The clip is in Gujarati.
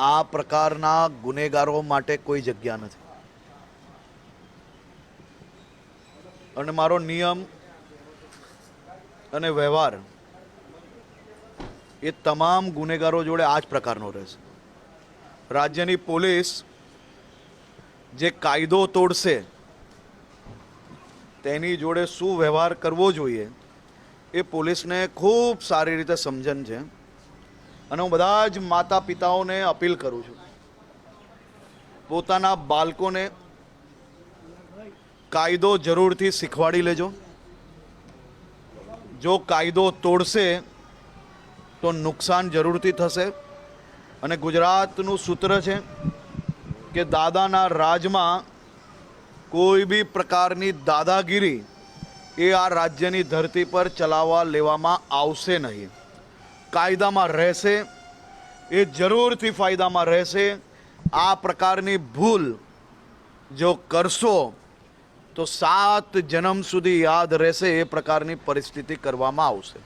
આ પ્રકારના ગુનેગારો માટે કોઈ જગ્યા નથી. અને મારો નિયમ અને વ્યવહાર એ તમામ ગુનેગારો જોડે આ જ પ્રકારનો રહેશે રાજ્યની પોલીસ જે કાયદો તોડશે, તેની જોડે શું વ્યવહાર કરવો જોઈએ, એ પોલીસને ખૂબ સારી રીતે સમજણ છે. અને હું બધા જ માતા પિતાઓને અપીલ કરું છું. પોતાના બાળકોને કાયદો જરૂરથી શીખવાડી લેજો. જો કાયદો તોડશે, તો નુકસાન જરૂરથી થશે. અને ગુજરાતનું સૂત્ર છે કે દાદાના રાજમાં કોઈ બી પ્રકારની દાદાગીરી એ આ રાજ્યની ધરતી પર ચલાવવા લેવામાં આવશે નહીં. કાયદામાં રહેશે, એ જરૂરથી ફાયદામાં રહેશે. આ પ્રકારની ભૂલ જો કરશો, તો સાત જન્મ સુધી યાદ રહેશે, એ પ્રકારની પરિસ્થિતિ કરવામાં આવશે.